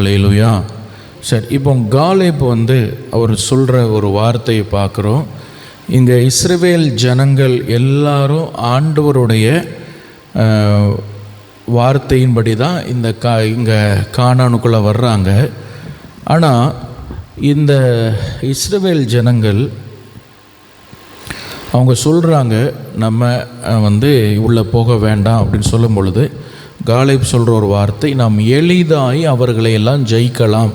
அலையிலுயா சரி இப்போ காலேப் வந்து அவர் சொல்கிற ஒரு வார்த்தையை பார்க்குறோம். இங்கே இஸ்ரவேல் ஜனங்கள் எல்லாரும் ஆண்டவருடைய வார்த்தையின்படி தான் இந்த கா இங்கே காணானுக்குள்ளே வர்றாங்க. ஆனால் இந்த இஸ்ரவேல் ஜனங்கள் அவங்க சொல்கிறாங்க நம்ம வந்து உள்ளே போக வேண்டாம் அப்படின்னு சொல்லும் பொழுது காலிப் சொல்கிற ஒரு வார்த்தை நாம் எளிதாய் அவர்களை எல்லாம் ஜெயிக்கலாம்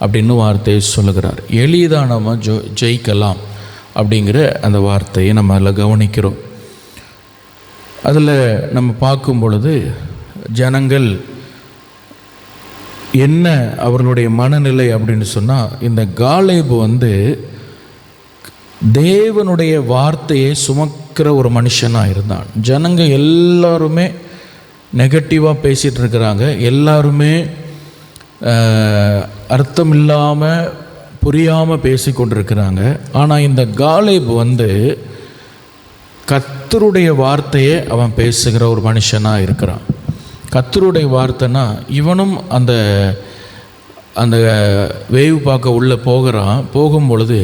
அப்படின்னு வார்த்தையை சொல்லுகிறார். எளிதாக நம்ம ஜொ ஜெயிக்கலாம் அப்படிங்கிற அந்த வார்த்தையை நம்ம அதில் கவனிக்கிறோம். அதில் நம்ம பார்க்கும் பொழுது ஜனங்கள் என்ன அவர்களுடைய மனநிலை அப்படின்னு சொன்னால் இந்த காலேபு வந்து தேவனுடைய வார்த்தையை சுமக்கிற ஒரு மனுஷனாக இருந்தான். ஜனங்கள் எல்லாருமே நெகட்டிவாக பேசிகிட்டு இருக்கிறாங்க எல்லாருமே அர்த்தம் இல்லாமல் புரியாமல் பேசி கொண்டிருக்கிறாங்க ஆனால் இந்த காலேப் வந்து கத்தருடைய வார்த்தையே அவன் பேசுகிற ஒரு மனுஷனாக இருக்கிறான். கத்தருடைய வார்த்தைனா இவனும் அந்த அந்த வேவு பார்க்க உள்ளே போகிறான். போகும் பொழுது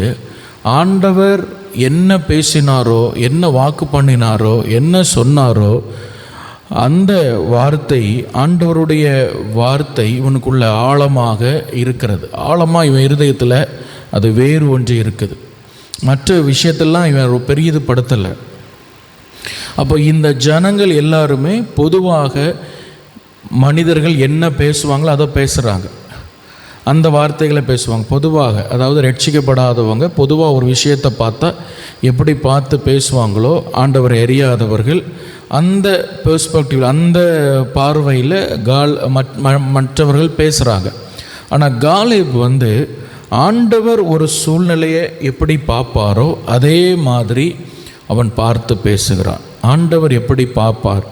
ஆண்டவர் என்ன பேசினாரோ என்ன வாக்கு பண்ணினாரோ என்ன சொன்னாரோ அந்த வார்த்தை ஆண்டவருடைய வார்த்தை இவனுக்குள்ள ஆழமாக இருக்கிறது. ஆழமாக இவன் இருதயத்தில் அது வேறு ஒன்று இருக்குது. மற்ற விஷயத்தெல்லாம் இவன் பெரியது படுத்தலை. அப்போ இந்த ஜனங்கள் எல்லாருமே பொதுவாக மனிதர்கள் என்ன பேசுவாங்களோ அதை பேசுகிறாங்க அந்த வார்த்தைகளை பேசுவாங்க. பொதுவாக அதாவது ரட்சிக்கப்படாதவங்க பொதுவாக ஒரு விஷயத்தை பார்த்தா எப்படி பார்த்து பேசுவாங்களோ ஆண்டவரை அறியாதவர்கள் அந்த பெர்ஸ்பெக்டிவில் அந்த பார்வையில் கால் மற்றவர்கள் பேசுகிறாங்க ஆனால் காலிப் வந்து ஆண்டவர் ஒரு சூழ்நிலையை எப்படி பார்ப்பாரோ அதே மாதிரி அவன் பார்த்து பேசுகிறான். ஆண்டவர் எப்படி பார்ப்பார்?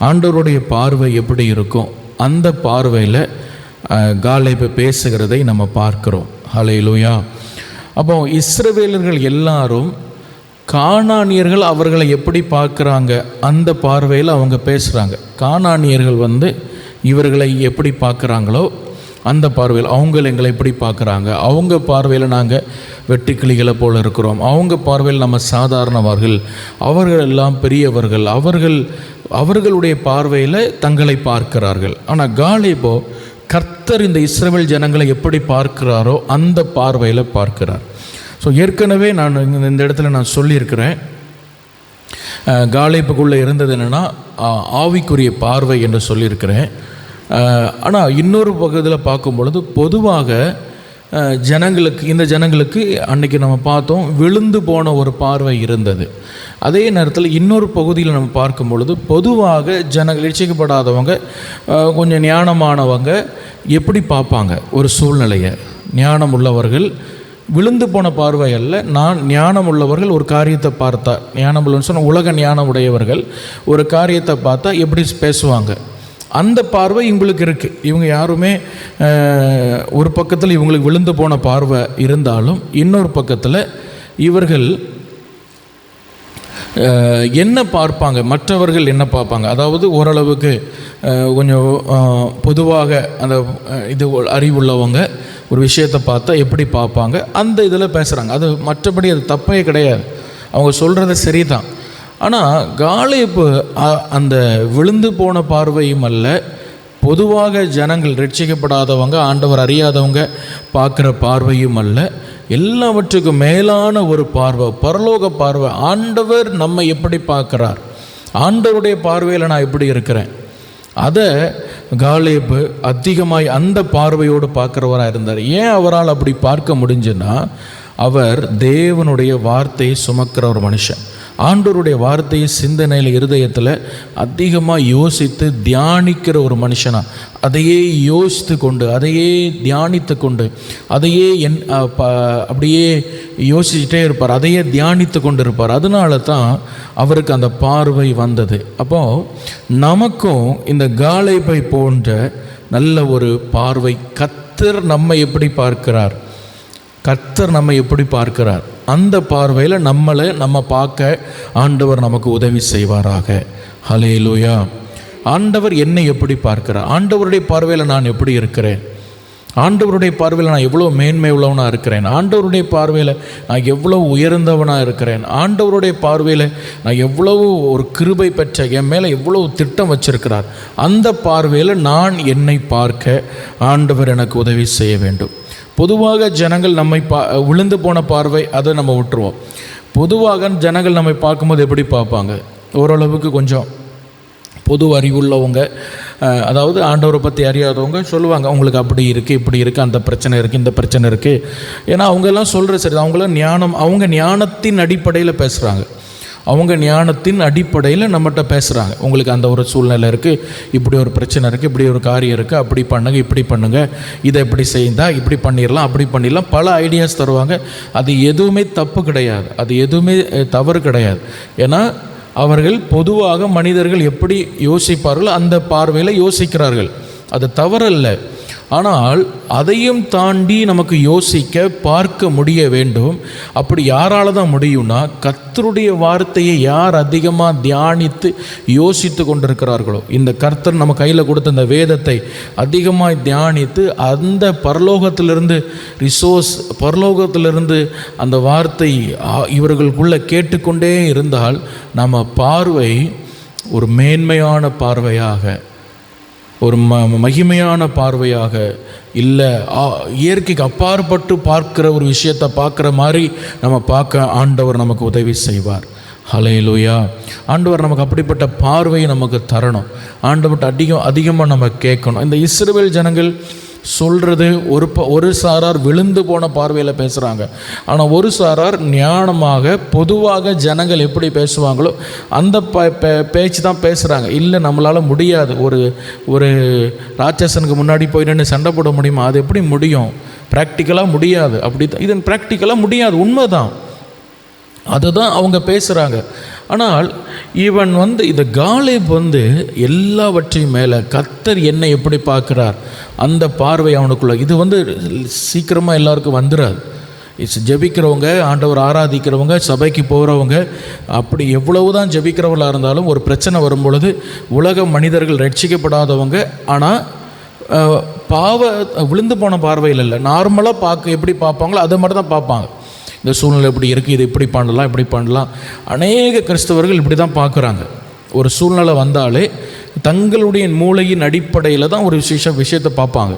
ஆண்டவருடைய பார்வை எப்படி இருக்கும்? அந்த பார்வையில் காலைப்பு பேசுகிறதை நம்ம பார்க்கிறோம். லூயா அப்போ இஸ்ரவேலர்கள் எல்லாரும் காணானியர்கள் அவர்களை எப்படி பார்க்குறாங்க? அந்த பார்வையில் அவங்க பேசுகிறாங்க காணானியர்கள் வந்து இவர்களை எப்படி பார்க்குறாங்களோ அந்த பார்வையில் அவங்க எங்களை எப்படி பார்க்குறாங்க? அவங்க பார்வையில் நாங்கள் வெட்டுக்கிளிகளை போல் இருக்கிறோம். அவங்க பார்வையில் நம்ம சாதாரணவர்கள். அவர்கள் எல்லாம் பெரியவர்கள். அவர்கள் அவர்களுடைய பார்வையில் தங்களை பார்க்கிறார்கள். ஆனால் காலிபோ கர்த்தர் இந்த இஸ்ரவேல் ஜனங்களை எப்படி பார்க்கிறாரோ அந்த பார்வையில் பார்க்கிறார். ஸோ ஏற்கனவே நான் இந்த- இந்த இடத்துல நான் சொல்லியிருக்கிறேன். காலைப்புக்குள்ளே இருந்தது என்னென்னா ஆவிக்குரிய பார்வை என்று சொல்லியிருக்கிறேன். ஆனால் இன்னொரு பகுதியில் பார்க்கும் பொழுது பொதுவாக ஜனங்களுக்கு இந்த ஜனங்களுக்கு அன்னைக்கு நம்ம பார்த்தோம் விழுந்து போன ஒரு பார்வை இருந்தது. அதே நேரத்தில் இன்னொரு பகுதியில் நம்ம பார்க்கும் பொழுது பொதுவாக ஜனங்கள் ரட்சிக்கப்படாதவங்க கொஞ்சம் ஞானமானவங்க எப்படி பார்ப்பாங்க? ஒரு சூழ்நிலையை. ஞானம் உள்ளவர்கள் விழுந்து போன பார்வை அல்ல. நான் ஞானம் உள்ளவர்கள் ஒரு காரியத்தை பார்த்தா. ஞானம் உள்ளவன்னு சொன்ன உலக ஞானம் உடையவர்கள் ஒரு காரியத்தை பார்த்தா எப்படி பேசுவாங்க. அந்த பார்வை இவங்களுக்கு இருக்குது இவங்க யாருமே ஒரு பக்கத்தில் இவங்களுக்கு விழுந்து போன பார்வை இருந்தாலும் இன்னொரு பக்கத்தில் இவர்கள் என்ன பார்ப்பாங்க? மற்றவர்கள் என்ன பார்ப்பாங்க? அதாவது ஓரளவுக்கு கொஞ்சம் பொதுவாக அந்த இது அறிவுள்ளவங்க ஒரு விஷயத்தை பார்த்தா எப்படி பார்ப்பாங்க? அந்த இதில் பேசுகிறாங்க அது மற்றபடி அது தப்பே கிடையாது. அவங்க சொல்கிறது சரி தான் ஆனால் காலிப்பு இப்போ அந்த விழுந்து போன பார்வையும் அல்ல பொதுவாக ஜனங்கள் ரட்சிக்கப்படாதவங்க ஆண்டவர் அறியாதவங்க பார்க்குற பார்வையும் அல்ல எல்லாவற்றுக்கும் மேலான ஒரு பார்வை பரலோக பார்வை. ஆண்டவர் நம்ம எப்படி பார்க்குறார்? ஆண்டவருடைய பார்வையில் நான் எப்படி இருக்கிறேன். அதை காலேபு அதிகமாய் அந்த பார்வையோடு பார்க்குறவராக இருந்தார். ஏன் அவரால் அப்படி பார்க்க முடிஞ்சுன்னா அவர் தேவனுடைய வார்த்தையை சுமக்கிற ஒரு மனுஷன். ஆண்டோருடைய வார்த்தையை சிந்தனையில் இருதயத்தில் அதிகமாக யோசித்து தியானிக்கிற ஒரு மனுஷனாக அதையே யோசித்து கொண்டு அதையே தியானித்து கொண்டு அதையே என் ப- அப்படியே யோசிச்சுட்டே இருப்பார் அதையே தியானித்து கொண்டு இருப்பார் அதனால தான் அவருக்கு அந்த பார்வை வந்தது. அப்போது நமக்கும் இந்த காலைப்பை போன்ற நல்ல ஒரு பார்வை கத்தர் நம்மை எப்படி பார்க்கிறார்? கர்த்தர் நம்ம எப்படி பார்க்கிறார்? அந்த பார்வையில் நம்மளை நம்ம பார்க்க ஆண்டவர் நமக்கு உதவி செய்வாராக. ஹலேலூயா ஆண்டவர் என்னை எப்படி பார்க்கிறார்? ஆண்டவருடைய பார்வையில் நான் எப்படி இருக்கிறேன்? ஆண்டவருடைய பார்வையில் நான் எவ்வளோ மேன்மை உள்ளவனாக இருக்கிறேன்? ஆண்டவருடைய பார்வையில் நான் எவ்வளோ உயர்ந்தவனாக இருக்கிறேன்? ஆண்டவருடைய பார்வையில் நான் எவ்வளவு ஒரு கிருபை பெற்ற என் மேலே எவ்வளோ திட்டம் வச்சிருக்கிறார்? அந்த பார்வையில் நான் என்னை பார்க்க ஆண்டவர் எனக்கு உதவி செய்ய வேண்டும். பொதுவாக ஜனங்கள் நம்மை பா விழுந்து போன பார்வை அதை நம்ம விட்டுருவோம். பொதுவாக ஜனங்கள் நம்மை பார்க்கும்போது எப்படி பார்ப்பாங்க? ஓரளவுக்கு கொஞ்சம் பொது அறிவுள்ளவங்க அதாவது ஆண்டவரை பற்றி அறியாதவங்க சொல்லுவாங்க அவங்களுக்கு அப்படி இருக்குது இப்படி இருக்குது அந்த பிரச்சனை இருக்குது இந்த பிரச்சனை இருக்குது ஏன்னா அவங்கெல்லாம் சொல்கிற சரி அவங்களாம் ஞானம் அவங்க ஞானத்தின் அடிப்படையில் பேசுகிறாங்க அவங்க ஞானத்தின் அடிப்படையில் நம்மகிட்ட பேசுகிறாங்க உங்களுக்கு அந்த ஒரு சூழ்நிலை இருக்குது இப்படி ஒரு பிரச்சனை இருக்குது இப்படி ஒரு காரியம் இருக்குது அப்படி பண்ணுங்கள் இப்படி பண்ணுங்கள் இதை இப்படி செய்தால் இப்படி பண்ணிடலாம் அப்படி பண்ணிடலாம் பல ஐடியாஸ் தருவாங்க. அது எதுவுமே தப்பு கிடையாது. அது எதுவுமே தவறு கிடையாது. ஏன்னா அவர்கள் பொதுவாக மனிதர்கள் எப்படி யோசிப்பார்களோ அந்த பார்வையில் யோசிக்கிறார்கள். அது தவறல்ல. ஆனால் அதையும் தாண்டி நமக்கு யோசிக்க பார்க்க முடிய வேண்டும். அப்படி யாரால் தான் முடியும்னா கர்த்தருடைய வார்த்தையை யார் அதிகமாக தியானித்து யோசித்து கொண்டிருக்கிறார்களோ இந்த கர்த்தர் நம்ம கையில் கொடுத்த இந்த வேதத்தை அதிகமாக தியானித்து அந்த பரலோகத்திலிருந்து ரிசோர்ஸ் பரலோகத்திலிருந்து அந்த வார்த்தை இவர்களுக்குள்ளே கேட்டுக்கொண்டே இருந்தால் நம்ம பார்வை ஒரு மேன்மையான பார்வையாக ஒரு ம மகிமையான பார்வையாக இல்லை இயற்கைக்கு அப்பாற்பட்டு பார்க்கிற ஒரு விஷயத்தை பார்க்குற மாதிரி நம்ம பார்க்க ஆண்டவர் நமக்கு உதவி செய்வார். ஹலையிலூயா ஆண்டவர் நமக்கு அப்படிப்பட்ட பார்வையை நமக்கு தரணும். ஆண்டவர்கிட்ட அதிகம் அதிகமாக நம்ம கேட்கணும். இந்த இஸ்ரேல் ஜனங்கள் சொல்கிறது ஒரு ப ஒரு சாரார் விழுந்து போன பார்வையில் பேசுகிறாங்க ஆனால் ஒரு சாரார் ஞானமாக பொதுவாக ஜனங்கள் எப்படி பேசுவாங்களோ அந்த ப பே- பேச்சு தான் பேசுகிறாங்க இல்லை நம்மளால் முடியாது. ஒரு ஒரு ராட்சசனுக்கு முன்னாடி போய் நின்று சண்டை போட முடியுமா? அது எப்படி முடியும்? ப்ராக்டிக்கலாக முடியாது. அப்படி தான் இது ப்ராக்டிக்கலாக முடியாது. உண்மைதான். அதுதான் அவங்க பேசுகிறாங்க ஆனால் இவன் வந்து இந்த காலேப் வந்து எல்லாவற்றையும் மேலே கத்தர் என்னை எப்படி பார்க்குறார்? அந்த பார்வை அவனுக்குள்ள இது வந்து சீக்கிரமாக எல்லாருக்கும் வந்துடாது இட்ஸ் ஜெபிக்கிறவங்க ஆண்டவர் ஆராதிக்கிறவங்க சபைக்கு போகிறவங்க அப்படி எவ்வளவு தான் ஜபிக்கிறவங்களாக இருந்தாலும் ஒரு பிரச்சனை வரும் பொழுது உலக மனிதர்கள் ரட்சிக்கப்படாதவங்க. ஆனால் பாவ விழுந்து போன பார்வையில் இல்லை. நார்மலாக பார்க்க எப்படி பார்ப்பாங்களோ அதை மாதிரி தான் பார்ப்பாங்க. இந்த சூழ்நிலை இப்படி இருக்குது இது இப்படி பண்ணலாம் இப்படி பண்ணலாம். அநேக கிறிஸ்தவர்கள் இப்படி தான் பார்க்குறாங்க. ஒரு சூழ்நிலை வந்தாலே தங்களுடைய மூளையின் அடிப்படையில் தான் ஒரு விசேஷ விஷயத்தை பார்ப்பாங்க.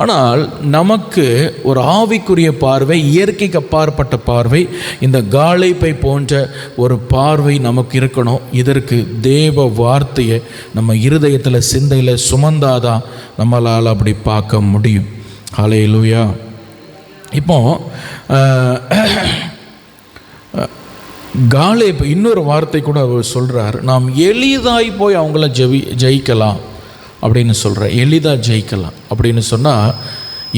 ஆனால் நமக்கு ஒரு ஆவிக்குரிய பார்வை இயற்கைக்கு அப்பாற்பட்ட பார்வை இந்த காலைப்பை போன்ற ஒரு பார்வை நமக்கு இருக்கணும். இதற்கு தேவ வார்த்தையை நம்ம இருதயத்தில் சிந்தையில் சுமந்தாதான் நம்மளால் அப்படி பார்க்க முடியும். ஹalleluya. இப்போ காலே இப்போ இன்னொரு வார்த்தை கூட அவர் சொல்கிறார் நாம் எளிதாய் போய் அவங்கள ஜெவி ஜெயிக்கலாம் அப்படின்னு சொல்கிறார் எளிதாக ஜெயிக்கலாம் அப்படின்னு சொன்னால்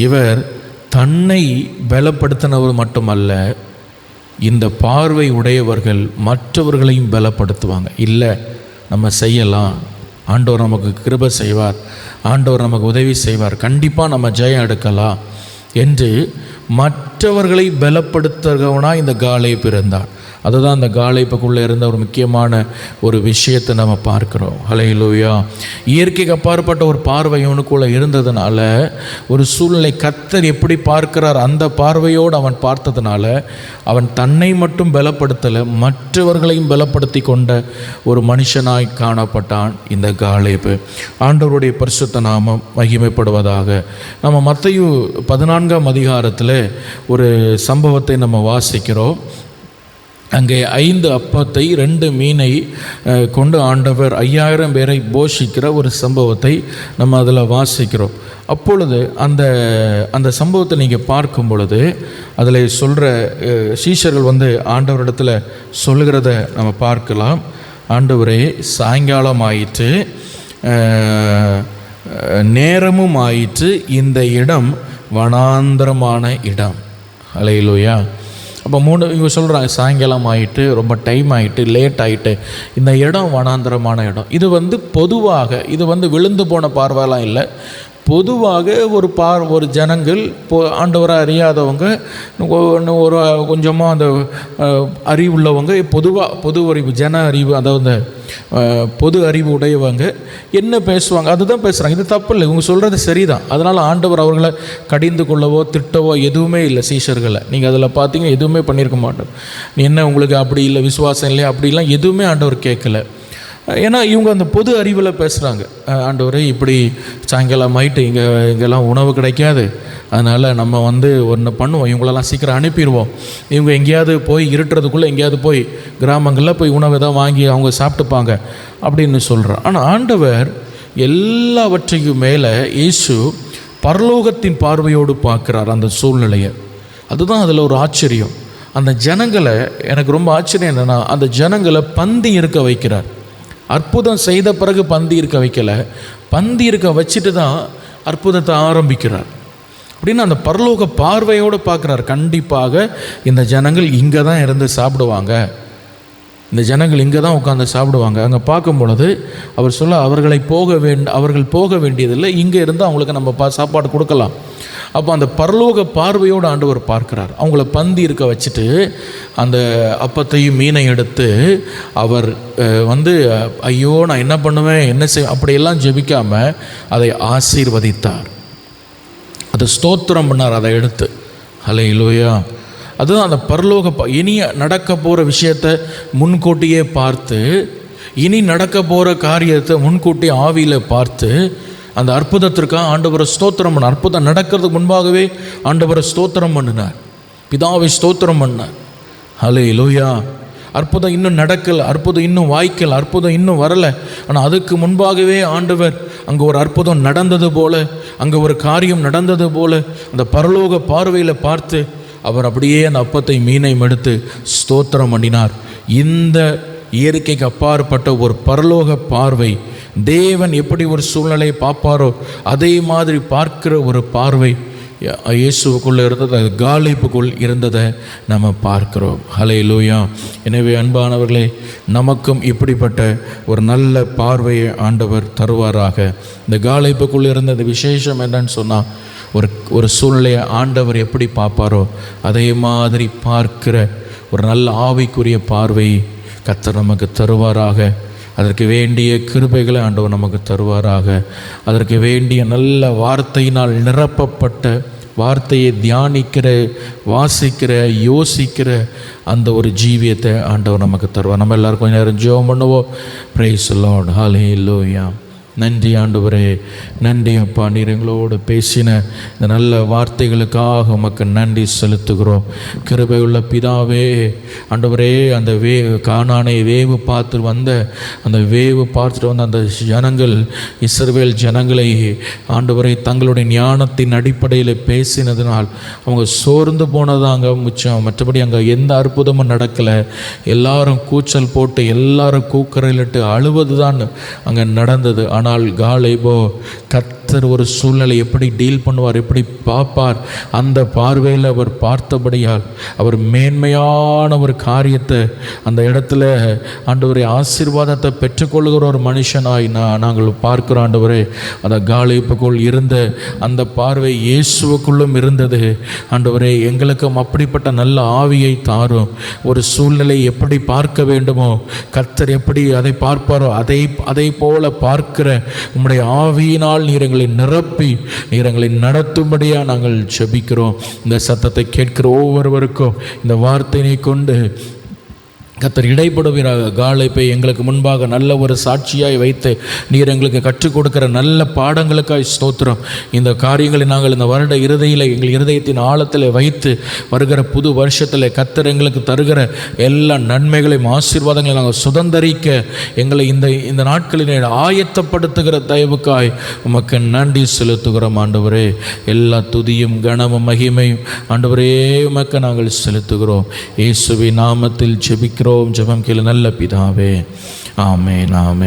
இவர் தன்னை பலப்படுத்தினவர் மட்டுமல்ல இந்த பார்வை உடையவர்கள் மற்றவர்களையும் பலப்படுத்துவாங்க. இல்லை நம்ம செய்யலாம். ஆண்டவர் நமக்கு கிருபை செய்வார். ஆண்டவர் நமக்கு உதவி செய்வார். கண்டிப்பாக நம்ம ஜெயம் எடுக்கலாம் என்று மற்ற மற்றவர்களை பலப்படுத்துகிறவனாக இந்த காலை பிறந்தார் அதுதான் அந்த காலைப்புக்குள்ளே இருந்த ஒரு முக்கியமான ஒரு விஷயத்தை நம்ம பார்க்குறோம். ஹலையிலோயா இயற்கைக்கு அப்பாற்பட்ட ஒரு பார்வை இவனுக்குள்ளே இருந்ததுனால ஒரு சூழ்நிலை கத்தர் எப்படி பார்க்கிறார் அந்த பார்வையோடு அவன் பார்த்ததுனால அவன் தன்னை மட்டும் பலப்படுத்தலை மற்றவர்களையும் பலப்படுத்தி கொண்ட ஒரு மனுஷனாய் காணப்பட்டான் இந்த காலேபு. ஆண்டவருடைய பரிசுத்த நாமம் மகிமைப்படுவதாக. நம்ம மத்தையும் பதினான்காம் அதிகாரத்தில் ஒரு சம்பவத்தை நம்ம வாசிக்கிறோம். அங்கே ஐந்து அப்பத்தை ரெண்டு மீனை கொண்டு ஆண்டவர் ஐயாயிரம் பேரை போஷிக்கிற ஒரு சம்பவத்தை நம்ம அதில் வாசிக்கிறோம். அப்பொழுது அந்த அந்த சம்பவத்தை நீங்கள் பார்க்கும் பொழுது அதில் சொல்கிற சீஷர்கள் வந்து ஆண்டவரிடத்தில் சொல்லுகிறத நம்ம பார்க்கலாம். ஆண்டவரே சாயங்காலம் ஆயிற்று நேரமும் ஆயிற்று இந்த இடம் வனாந்தரமான இடம். அலையிலோயா அப்போ மூணு இவங்க சொல்கிறாங்க சாயங்காலம் ஆகிட்டு ரொம்ப டைம் ஆகிட்டு லேட் ஆகிட்டு இந்த இடம் வனாந்தரமான இடம். இது வந்து பொதுவாக இது வந்து விழுந்து போன பார்வையெல்லாம் இல்லை. பொதுவாக ஒரு பார் ஒரு ஜனங்கள் இப்போ ஆண்டவரை அறியாதவங்க இன்னும் ஒரு கொஞ்சமாக அந்த அறிவுள்ளவங்க பொதுவாக பொது அறிவு ஜன அறிவு அதாவது அந்த, பொது அறிவு உடையவங்க என்ன பேசுவாங்க? அதுதான் பேசுகிறாங்க இது தப்பு இல்லை இவங்க சொல்கிறது சரிதான். அதனால் ஆண்டவர் அவர்களை கடிந்து கொள்ளவோ திட்டவோ எதுவுமே இல்லை சீஷர்களை. நீங்கள் அதில் பார்த்தீங்க எதுவுமே பண்ணியிருக்க மாட்டோம். என்ன உங்களுக்கு அப்படி இல்லை விசுவாசம் இல்லையா? அப்படிலாம் எதுவுமே ஆண்டவர் கேட்கல. ஏன்னா இவங்க அந்த பொது அறிவில் பேசுகிறாங்க ஆண்டவர் இப்படி சாயங்காலம் ஆயிட்டு இங்கே இங்கெல்லாம் உணவு கிடைக்காது. அதனால் நம்ம வந்து ஒன்று பண்ணுவோம். இவங்களெல்லாம் சீக்கிரம் அனுப்பிடுவோம். இவங்க எங்கேயாவது போய் இருட்டுறதுக்குள்ளே எங்கேயாவது போய் கிராமங்களில் போய் உணவு தான் வாங்கி அவங்க சாப்பிட்டுப்பாங்க அப்படின்னு சொல்கிறார் ஆனால் ஆண்டவர் எல்லாவற்றையும் மேலே இயேசு பரலோகத்தின் பார்வையோடு பார்க்குறார் அந்த சூழ்நிலையை. அதுதான் அதில் ஒரு ஆச்சரியம். அந்த ஜனங்களை எனக்கு ரொம்ப ஆச்சரியம் என்னென்னா அந்த ஜனங்களை பந்தி இருக்க வைக்கிறார். அற்புதம் செய்த பிறகு பந்தி இருக்க வைக்கலை. பந்தி இருக்க வச்சுட்டு தான் அற்புதத்தை ஆரம்பிக்கிறார். அப்படின்னு அந்த பரலோக பார்வையோடு பார்க்குறார். கண்டிப்பாக இந்த ஜனங்கள் இங்கே தான் இருந்து சாப்பிடுவாங்க. இந்த ஜனங்கள் இங்கே தான் உட்காந்து சாப்பிடுவாங்க. அங்கே பார்க்கும் பொழுது அவர் சொல்ல அவர்களை போக வேண்ட அவர்கள் போக வேண்டியதில்லை. இங்கே இருந்து அவங்களுக்கு நம்ம பா சாப்பாடு கொடுக்கலாம். அப்போ அந்த பரலோக பார்வையோடு ஆண்டவர் பார்க்கிறார். அவங்கள பந்தி இருக்க வச்சுட்டு அந்த அப்பத்தையும் மீனை எடுத்து அவர் வந்து ஐயோ நான் என்ன பண்ணுவேன்? என்ன செய் அப்படியெல்லாம் ஜெபிக்காமல் அதை ஆசீர்வதித்தார். அதை ஸ்தோத்திரம் பண்ணார் அதை எடுத்து. ஹலே இலோயா அதுதான் அந்த பரலோக இனி நடக்க போகிற விஷயத்தை முன்கூட்டியே பார்த்து இனி நடக்க போகிற காரியத்தை முன்கூட்டி ஆவியில் பார்த்து அந்த அற்புதத்திற்காக ஆண்டவரை ஸ்தோத்திரம் பண்ண அற்புதம் நடக்கிறதுக்கு முன்பாகவே ஆண்டவரை ஸ்தோத்திரம் பண்ணினார். பிதாவை ஸ்தோத்திரம் பண்ணார். ஹலே லோயா அற்புதம் இன்னும் நடக்கலை அற்புதம் இன்னும் வாய்க்கல் அற்புதம் இன்னும் வரலை. ஆனால் அதுக்கு முன்பாகவே ஆண்டவர் அங்கே ஒரு அற்புதம் நடந்தது போல அங்கே ஒரு காரியம் நடந்தது போல அந்த பரலோக பார்வையில் பார்த்து அவர் அப்படியே அந்த அப்பத்தை மீனையும் எடுத்து ஸ்தோத்திரம் பண்ணினார். இந்த இயற்கைக்கு அப்பாற்பட்ட ஒரு பரலோக பார்வை தேவன் எப்படி ஒரு சூழ்நிலையை பார்ப்பாரோ அதே மாதிரி பார்க்கிற ஒரு பார்வை இயேசுவுக்குள்ளே இருந்தது அது காலிப்புக்குள் இருந்ததை நம்ம பார்க்கிறோம். ஹலே லூயா எனவே அன்பானவர்களே நமக்கும் இப்படிப்பட்ட ஒரு நல்ல பார்வையை ஆண்டவர் தருவாராக. இந்த காலிப்புக்குள் இருந்த இந்த விசேஷம் என்னன்னு சொன்னால் ஒரு ஒரு சூழ்நிலையை ஆண்டவர் எப்படி பார்ப்பாரோ அதே மாதிரி பார்க்கிற ஒரு நல்ல ஆவிக்குரிய பார்வை கத்தர் நமக்கு தருவாராக. அதற்கு வேண்டிய கிருபைகளை ஆண்டவர் நமக்கு தருவாராக. அதற்கு வேண்டிய நல்ல வார்த்தையினால் நிரப்பப்பட்ட வார்த்தையை தியானிக்கிற வாசிக்கிற யோசிக்கிற அந்த ஒரு ஜீவியத்தை ஆண்டவர் நமக்கு தருவார். நம்ம எல்லாரும் கொஞ்ச நேரம் ஜோம் பண்ணுவோம். ப்ரைஸ் லார்ட் ஹாலே லோயா நன்றி ஆண்டவரே. நன்றி அப்பா நீர் எங்களோடு பேசின இந்த நல்ல வார்த்தைகளுக்காக உமக்கு நன்றி செலுத்துகிறோம். கிருபையுள்ள பிதாவே ஆண்டவரே அந்த வே காணானை வேவு பார்த்து வந்த அந்த வேவு பார்த்துட்டு வந்த அந்த ஜனங்கள் இஸ்ரவேல் ஜனங்களை ஆண்டவரை தங்களுடைய ஞானத்தின் அடிப்படையில் பேசினதினால் அவங்க சோர்ந்து போனதாங்க முச்சம். மற்றபடி அங்கே எந்த அற்புதமும் நடக்கலை. எல்லாரும் கூச்சல் போட்டு எல்லாரும் கூக்கரையிலிட்டு அழுவது தான் அங்கே நடந்தது. ஆனால் ஆனால் காலைபோ கத் கர்த்தர் ஒரு சூழ்நிலை எப்படி டீல் பண்ணுவார் எப்படி பார்ப்பார் அந்த பார்வையில் அவர் பார்த்தபடியால் அவர் மேன்மையான ஒரு காரியத்தை அந்த இடத்துல ஆண்டவரை ஆசீர்வாதத்தை பெற்றுக்கொள்கிற ஒரு மனுஷனாய் நான் நாங்கள் பார்க்கிறோம் ஆண்டவரே. அந்த காலிப்புக்குள் இருந்த அந்த பார்வை இயேசுவுக்குள்ளும் இருந்தது. ஆண்டவரே எங்களுக்கும் அப்படிப்பட்ட நல்ல ஆவியை தாரும். ஒரு சூழ்நிலை எப்படி பார்க்க வேண்டுமோ கர்த்தர் எப்படி அதை பார்ப்பாரோ அதை அதை போல பார்க்கிற உம்முடைய ஆவியினால் நீர் எங்களை நிரப்பி நீர் எங்களை நடத்தும்படியாக நாங்கள் ஜெபிக்கிறோம். இந்த சத்தத்தை கேட்கிற ஒவ்வொருவருக்கும் இந்த வார்த்தையை கொண்டு கத்தர் இடைப்படுவீராக. காலைப்பை எங்களுக்கு முன்பாக நல்ல ஒரு சாட்சியாய் வைத்து நீர் எங்களுக்கு கற்றுக் கொடுக்கிற நல்ல பாடங்களுக்காய் ஸ்தோத்திரம். இந்த காரியங்களை நாங்கள் இந்த வருட இருதையில் எங்கள் இருதயத்தின் ஆழத்தில் வைத்து வருகிற புது வருஷத்தில் கத்தர் எங்களுக்கு தருகிற எல்லா நன்மைகளையும் ஆசீர்வாதங்களையும் நாங்கள் சுதந்தரிக்க எங்களை இந்த இந்த நாட்களில் ஆயத்தப்படுத்துகிற தயவுக்காய் உமக்கு நன்றி செலுத்துகிறோம் ஆண்டவரே. எல்லா துதியும் கனமும் மகிமையும் ஆண்டவரே உமக்கு நாங்கள் செலுத்துகிறோம். இயேசுவி நாமத்தில் ஜெபிக்கிறோம் ஜெபம் கேளு நல்ல பிதாவே ஆமென் ஆமென்